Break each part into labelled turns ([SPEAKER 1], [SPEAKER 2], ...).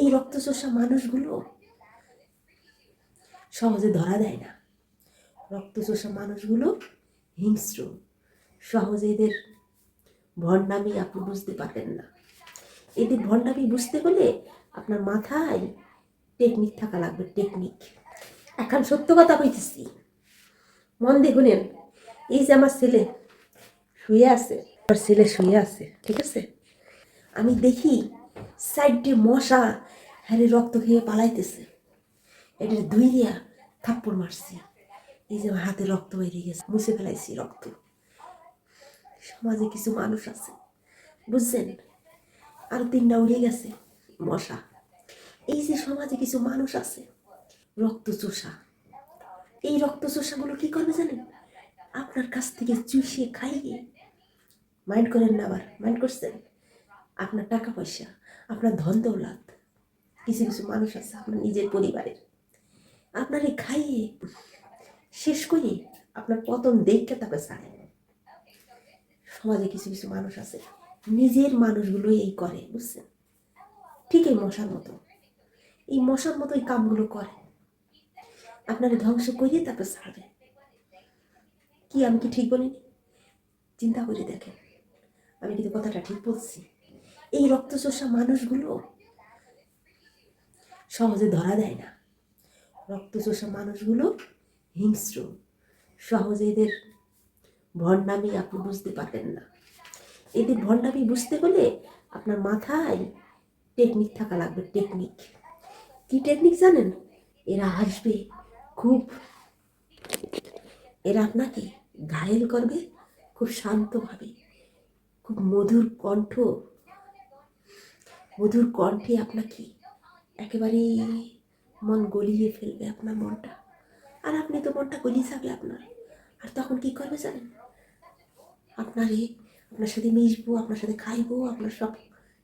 [SPEAKER 1] এই রক্ত রক্তচোষা মানুষগুলো সহজে ধরা দেয় না। রক্ত রক্তচোষা মানুষগুলো হিংস্র। সহজে এদের ভণ্ডামি আপনি বুঝতে পারবেন না। এদের ভণ্ডামি বুঝতে হলে আপনার মাথায় টেকনিক থাকা লাগবে টেকনিক এখন সত্য কথা কইতেছি। মন দেখুনেন এই যে আমার ছেলে শুয়ে আছে, আমার ছেলে শুয়ে আছে, ঠিক আছে? আমি দেখি সাইডে মশা হ্যাঁ রক্ত খেয়ে পালাইতেছে। এটা দুই দিয়া থাপ্পড় মারছি। এই যে হাতে রক্ত বেরিয়ে গেছে, মুছে ফেলাইছি রক্ত। সমাজে কিছু মানুষ আছে, বুঝছেন? আর তিনটা উড়ে গেছে মশা। এই যে সমাজে কিছু মানুষ আছে, রক্ত চোষা। এই রক্ত চোষাগুলো কি করবে জানেন? আপনার কাছ থেকে চুষিয়ে খাইয়ে মাইন্ড করেন না আবার মাইন্ড করছেন? আপনার টাকা পয়সা আপনার ধন দৌলত, কিছু কিছু মানুষ আছে আপনার নিজের পরিবারের। আপনারে খাইয়ে শেষ করে আপনার পতন দেখতে তাকে ছাড়ে সমাজে কিছু কিছু মানুষ আছে, নিজের মানুষগুলো এই করে, বুঝছেন? ঠিক এই মশার মতো। এই মশার মতো এই কামগুলো করে। আপনারে ধ্বংস করিয়ে তারপর ছাড়বে। কি আমি কি ঠিক বলিনি? চিন্তা করে দেখেন। আমি কিন্তু কথাটা ঠিক বলছি। এই রক্ত রক্তচোষা মানুষগুলো সহজে ধরা দেয় না। রক্ত রক্তচোষা মানুষগুলো হিংস্র। সহজে এদের ভণ্ডামি আপনি বুঝতে পারবেন না। এদের ভণ্ডামি বুঝতে হলে আপনার মাথায় টেকনিক থাকা লাগবে টেকনিক কি টেকনিক জানেন? এরা আসবে খুব এরা আপনাকে ঘায়েল করবে, খুব শান্তভাবে, খুব মধুর কণ্ঠ মধুর কণ্ঠে আপনাকে একেবারে মন গলিয়ে ফেলবে আপনার মনটা। আর আপনি তো মনটা গলিয়ে যাবে আপনার আর তখন কি করবে জানেন? আপনার, আপনারে আপনার সাথে মিশবো, আপনার সাথে খাইবো, আপনার সব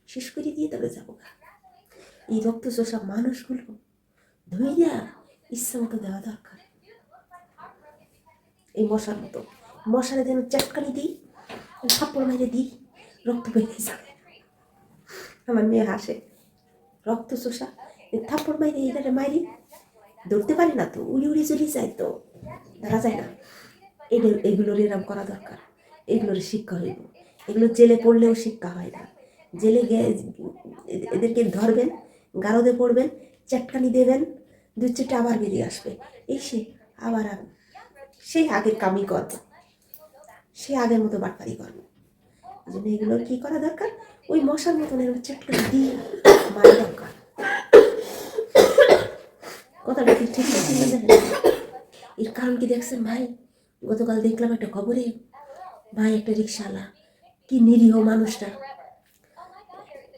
[SPEAKER 1] শেষ করে দিয়ে তবে যাব। এই রক্ত চোষা মানুষগুলো ধৈর্যা ইচ্ছা মতো দেওয়া দরকার। এই মশার মতো। মশারে যেন চাটকানি দিই থাপ্পড় মেরে দিই, রক্ত বেরিয়ে যাবে। আমার মেয়ে হাসে। রক্ত এই থাপ্পড় মাইরে এইটারে মাইরি। ধরতে পারি না তো, উড়ি উড়ি চলে যায় তো। ধরা যায় না। এগুলো এগুলোর এরম করা দরকার। এগুলোর শিক্ষা হইব। এগুলো জেলে পড়লেও শিক্ষা হয় না। জেলে এদেরকে ধরবেন, গারদে পড়বেন চাটকানি দেবেন দু চারটে আবার বেরিয়ে আসবে। এই সে আবার সেই আগের কামই করবে সে আগের মতো বাটপারি করবে। জন্য এগুলো কী করা দরকার? ওই মশার মতন হচ্ছে একটা দিয়ে মারা দরকার। কথাটা কি ঠিক এর কারণ কি দেখছেন ভাই? গতকাল দেখলাম একটা খবরে, ভাই একটা রিক্সাওয়ালা কি নিরীহ মানুষটা।